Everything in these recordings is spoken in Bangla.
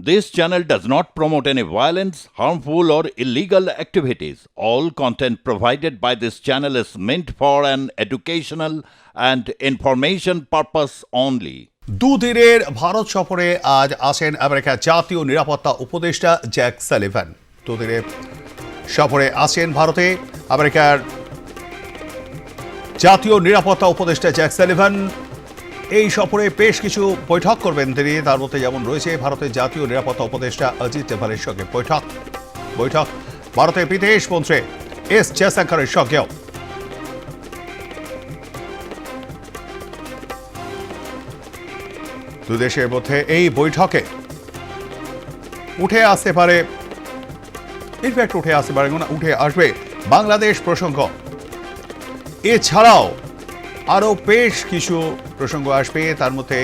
This channel does not promote any violence, harmful, or illegal activities. All content provided by this channel is meant for an educational and information purpose only. দুদিনের ভারত সফরে আজ আসেন আমেরিকার জাতীয় নিরাপত্তা উপদেষ্টা জ্যাক সালিভান দুদিনের সফরে আসেন ভারতে আমেরিকার জাতীয় নিরাপত্তা উপদেষ্টা জ্যাক সালিভান এই সফরে বেশ কিছু বৈঠক করবেন তিনি। তার মধ্যে যেমন রয়েছে ভারতের জাতীয় নিরাপত্তা উপদেষ্টা অজিত ডোভালের সঙ্গে বৈঠক। বৈঠক ভারতের বিদেশ মন্ত্রী এস জয়শঙ্করের সঙ্গেও। দেশের মধ্যে এই বৈঠকে উঠে আসতে পারে, ইনফ্যাক্ট উঠে আসতে পারে উঠে আসবে বাংলাদেশ প্রসঙ্গ। এছাড়াও আরও বেশ কিছু প্রসঙ্গ আসবে। তার মধ্যে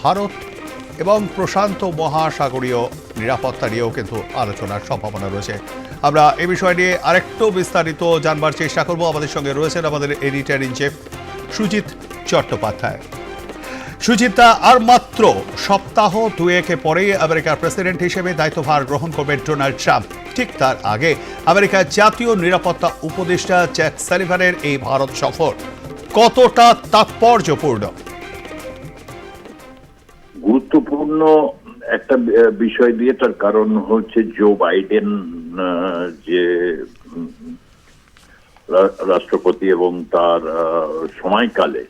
ভারত এবং প্রশান্ত মহাসাগরীয় নিরাপত্তা নিয়েও কিন্তু আলোচনার সম্ভাবনা রয়েছে। আমরা এ বিষয় নিয়ে আরেকটু বিস্তারিত জানবার চেষ্টা করব। আমাদের সঙ্গে রয়েছেন আমাদের editor in chief Sujit Chattopadhyay. সুচিন্তা আর মাত্র সপ্তাহ দুয়েকে পরেই আমেরিকার প্রেসিডেন্ট হিসেবে দায়িত্বভার গ্রহণ করবেন ডোনাল্ড ট্রাম্প। ঠিক তার আগে আমেরিকার জাতীয় নিরাপত্তা উপদেষ্টা জ্যাক সালিভানের এই ভারত সফর। কতটা তাৎপর্যপূর্ণ? গুরুত্বপূর্ণ একটা বিষয় দিয়ে তার কারণ হচ্ছে জো বাইডেন যে রাষ্ট্রপতি এবং তার সময়কালে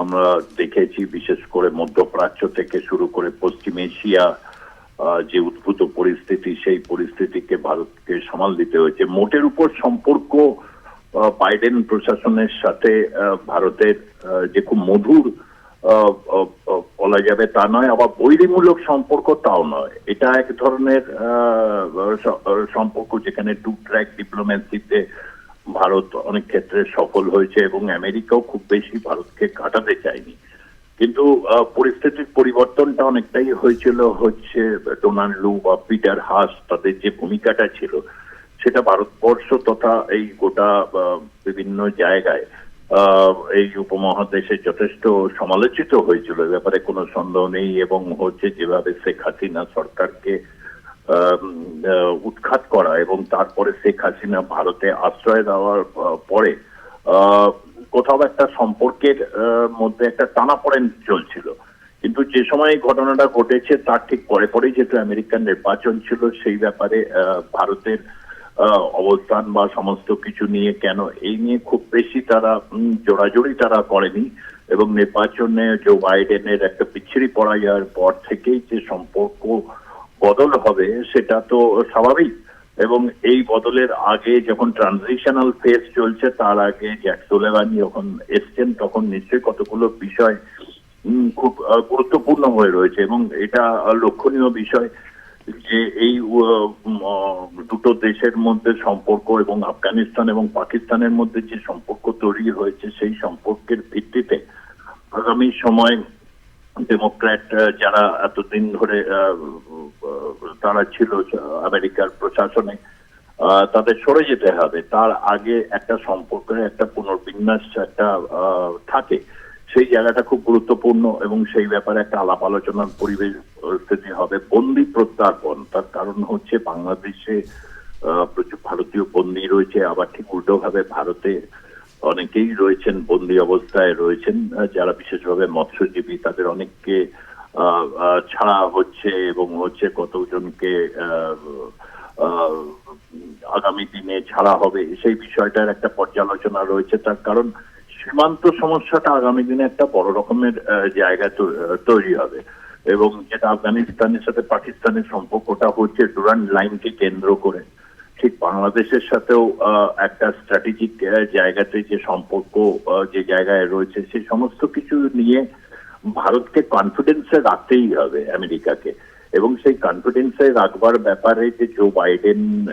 আমরা দেখেছি বিশেষ করে মধ্যপ্রাচ্য থেকে শুরু করে পশ্চিম এশিয়া যে উদ্ভূত পরিস্থিতি, সেই পরিস্থিতিকে ভারতকে সামাল দিতে হয়েছে। মোটের উপর সম্পর্ক বাইডেন প্রশাসনের সাথে ভারতের যে খুব মধুর বলা যাবে তা নয়, আবার বৈরিমূলক সম্পর্ক তাও নয়। এটা এক ধরনের সম্পর্ক যেখানে টু ট্র্যাক ডিপ্লোম্যাসিতে ভারত অনেক ক্ষেত্রে সফল হয়েছে এবং আমেরিকাও খুব বেশি ভারতকে কাটাতে চায়নি। কিন্তু পরিস্থিতির পরিবর্তনটা অনেকটাই হয়েছিল হচ্ছে ডোনাল্ড লু বা পিটার হাস তাদের যে ভূমিকাটা ছিল সেটা ভারতবর্ষ তথা এই গোটা বিভিন্ন জায়গায় এই উপমহাদেশে যথেষ্ট সমালোচিত হয়েছিল। ব্যাপারে কোনো সন্দেহ নেই এবং হচ্ছে যেভাবে শেখ হাসিনা সরকারকে উৎখাত করা এবং তারপরে শেখ হাসিনা ভারতে আশ্রয় দেওয়ার পরে কোথাও একটা সম্পর্কের মধ্যে একটা টানাপোড়েন চলছিল। কিন্তু যে সময় ঘটনাটা ঘটেছে তার ঠিক পরে পরেই যেহেতু আমেরিকান নির্বাচন ছিল সেই ব্যাপারে ভারতের আহ, অবস্থান বা সমস্ত কিছু নিয়ে কেন? এই নিয়ে খুব বেশি তারা জোড়াজোড়ি তারা করেনি এবং নির্বাচনে জো বাইডেনের একটা পিছিয়ে পড়া যাওয়ার পর থেকেই যে সম্পর্ক বদল হবে সেটা তো স্বাভাবিক। এবং এই বদলের আগে যখন ট্রানজিশনাল ফেজ চলছে, তার আগে জ্যাক সোলেভানি যখন এসছেন, তখন নিশ্চয়ই কতগুলো বিষয় খুব গুরুত্বপূর্ণ হয়ে রয়েছে এবং এটা লক্ষণীয় বিষয় যে এই দুটো দেশের মধ্যে সম্পর্ক এবং আফগানিস্তান এবং পাকিস্তানের মধ্যে যে সম্পর্ক তৈরি হয়েছে, সেই সম্পর্কের ভিত্তিতে আগামী সময় ডেমোক্র্যাট যারা এতদিন ধরে তারা ছিল আমেরিকার প্রশাসনে তাদের সরে যেতে হবে। তার আগে একটা সম্পর্কের একটা পুনর্বিন্যাস একটা থাকে। সেই জায়গাটা খুব গুরুত্বপূর্ণ এবং সেই ব্যাপারে একটা আলাপ আলোচনার পরিবেশ পরিস্থিতি হবে। বন্দি প্রত্যার্পণ, তার কারণ হচ্ছে বাংলাদেশে প্রচুর ভারতীয় বন্দি রয়েছে, আবার ঠিক উল্টোভাবে ভারতে অনেকেই রয়েছেন, বন্দি অবস্থায় রয়েছেন যারা বিশেষভাবে মৎস্যজীবী, তাদের অনেককে ছাড়া হচ্ছে এবং হচ্ছে কতজনকে আগামী দিনে ছাড়া হবে, সেই বিষয়টার একটা পর্যালোচনা রয়েছে। তার কারণ সীমান্ত সমস্যাটা আগামী দিনে একটা বড় রকমের জায়গা তৈরি হবে। এবং যেটা আফগানিস্তানের সাথে পাকিস্তানের সম্পর্কটা হচ্ছে ডুরান লাইনকে কেন্দ্র করে। ঠিক বাংলাদেশের সাথেও একটা স্ট্র্যাটেজিক জায়গাতে যে সম্পর্ক যে জায়গায় রয়েছে সেই সমস্ত কিছু নিয়ে ভারতকে কনফিডেন্সে রাখতেই হবে আমেরিকাকে। এবং সেই কনফিডেন্সে রাখবার ব্যাপারে যে জো বাইডেন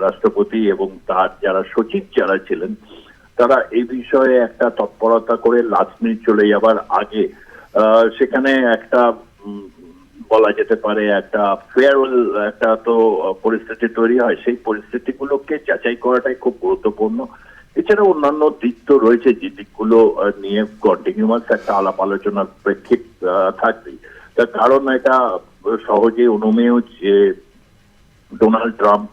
রাষ্ট্রপতি এবং তার যারা সচিব যারা ছিলেন তারা এই বিষয়ে একটা তৎপরতা করে লাস্ট মিনিট চলে যাবার আগে সেখানে একটা বলা যেতে পারে একটা ফেয়ারওয়েল একটা তো পরিস্থিতি তৈরি হয়। সেই পরিস্থিতিগুলোকে যাচাই করাটাই খুব গুরুত্বপূর্ণ। এছাড়া অন্যান্য দিক তো রয়েছে, যে দিকগুলো নিয়ে কন্টিনিউয়াস একটা আলাপ আলোচনার প্রেক্ষিত থাকবে তার কারণ এটা সহজে অনুমেয় যে ডোনাল্ড ট্রাম্প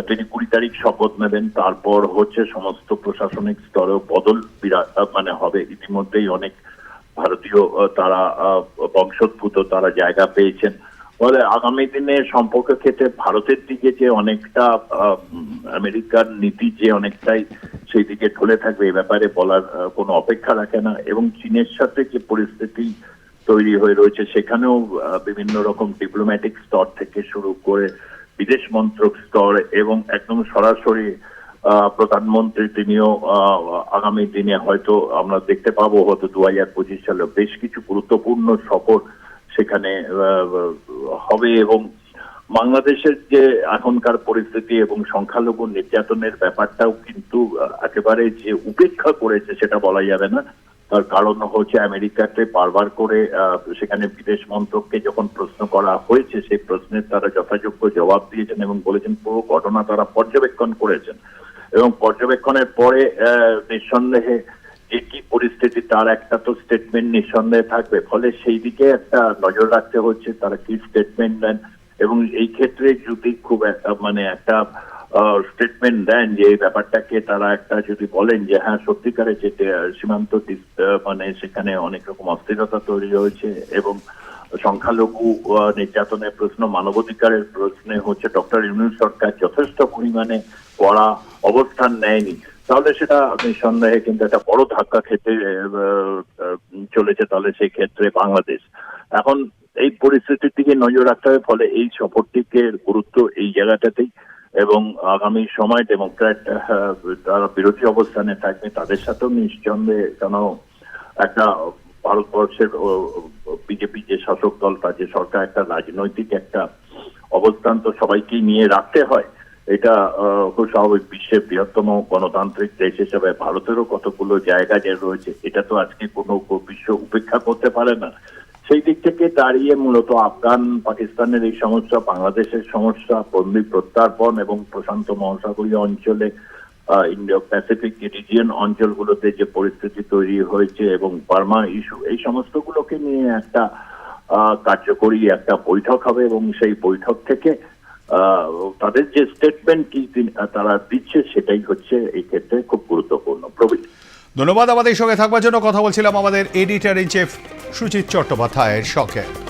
তিনি কুড়ি তারিখ শপথ নেবেন। তারপর হচ্ছে সমস্ত প্রশাসনিক স্তরেও বদল বিরা- আহ, মানে হবে। ইতিমধ্যেই অনেক ভারতীয় তারা বংশোদ্ভূত তারা জায়গা পেয়েছেন। ফলে আগামী দিনে সম্পর্ক ক্ষেত্রে ভারতের দিকে যে অনেকটা আমেরিকার নীতি যে অনেকটাই সেই দিকে ঢলে থাকবে এ ব্যাপারে বলার কোনো অপেক্ষা রাখে না। এবং চীনের সাথে যে পরিস্থিতি তৈরি হয়ে রয়েছে সেখানেও বিভিন্ন রকম ডিপ্লোম্যাটিক স্তর থেকে শুরু করে বিদেশ মন্ত্রক স্তর এবং একদম সরাসরি প্রধানমন্ত্রী তিনিও আগামী দিনে হয়তো আমরা দেখতে পাবো, হয়তো দু হাজার পঁচিশ সালে বেশ কিছু গুরুত্বপূর্ণ সফর সেখানে হবে এবং বাংলাদেশের যে এখনকার পরিস্থিতি এবং সংখ্যালঘু নির্যাতনের ব্যাপারটাও কিন্তু একেবারে যে উপেক্ষা করেছে সেটা বলা যাবে না। কারণ হচ্ছে আমেরিকাতে বারবার করে সেখানে বিদেশ মন্ত্রককে যখন প্রশ্ন করা হয়েছে, সেই প্রশ্নের তারা যথাযোগ্য জবাব দিয়েছেন এবং বলেছেন পুরো ঘটনা তারা পর্যবেক্ষণ করেছেন। এবং পর্যবেক্ষণের পরে নিঃসন্দেহে যে কি পরিস্থিতি, তার একটা তো স্টেটমেন্ট নিঃসন্দেহে থাকবে। ফলে সেই দিকে একটা নজর রাখতে হচ্ছে, তারা কি স্টেটমেন্ট দেন এবং এই ক্ষেত্রে যদি খুব একটা মানে একটা স্টেটমেন্ট দেন যে এই ব্যাপারটাকে তারা একটা যদি বলেন যে হ্যাঁ সত্যিকারে যে সীমান্ত মানে সেখানে অনেক রকম অস্থিরতা তৈরি হয়েছে এবং সংখ্যালঘু নির্যাতনের প্রশ্ন, মানবাধিকারের প্রশ্নে হচ্ছে ডক্টর ইউনুস সরকার যথেষ্ট পরিমাণে কড়া অবস্থান নেয়নি। তাহলে সেটা নিঃসন্দেহে কিন্তু একটা বড় ধাক্কা খেতে চলেছে তাহলে সেই ক্ষেত্রে বাংলাদেশ। এখন এই পরিস্থিতির দিকে নজর রাখতে হবে, ফলে এই সফরটিকে গুরুত্ব এই জায়গাটাতেই এবং আগামী সময় আহ, তারা বিরোধী অবস্থানে থাকবে তাদের সাথেও নিঃসন্দেহে কেন একটা ভারতবর্ষের বিজেপি যে শাসক দল তার যে সরকার একটা রাজনৈতিক একটা অবস্থান তো সবাইকেই নিয়ে রাখতে হয়। এটা খুব স্বাভাবিক। বিশ্বের বৃহত্তম গণতান্ত্রিক দেশ হিসেবে ভারতেরও কতগুলো জায়গা যে রয়েছে এটা তো আজকে কোনো বিশ্ব উপেক্ষা করতে পারে না। সেই দিক থেকে দাঁড়িয়ে মূলত আফগান, পাকিস্তানের এই সমস্যা, বাংলাদেশের সমস্যা বন্দি প্রত্যার্পণ এবং প্রশান্ত মহাসাগরীয় অঞ্চলে ইন্ডিয়া প্যাসিফিক রিজিয়ন অঞ্চলগুলোতে যে পরিস্থিতি তৈরি হয়েছে এবং বার্মা ইস্যু, এই সমস্তগুলোকে নিয়ে একটা কার্যকরী একটা বৈঠক হবে এবং সেই বৈঠক থেকে তাদের যে স্টেটমেন্ট কি তারা দিচ্ছে সেটাই হচ্ছে এই ক্ষেত্রে খুব গুরুত্বপূর্ণ প্রবীণ ধন্যবাদ আমাদের সঙ্গে থাকবার জন্য। কথা বলছিলাম আমাদের এডিটর ইন চিফ সুচিত চট্টোপাধ্যায়ের সঙ্গে।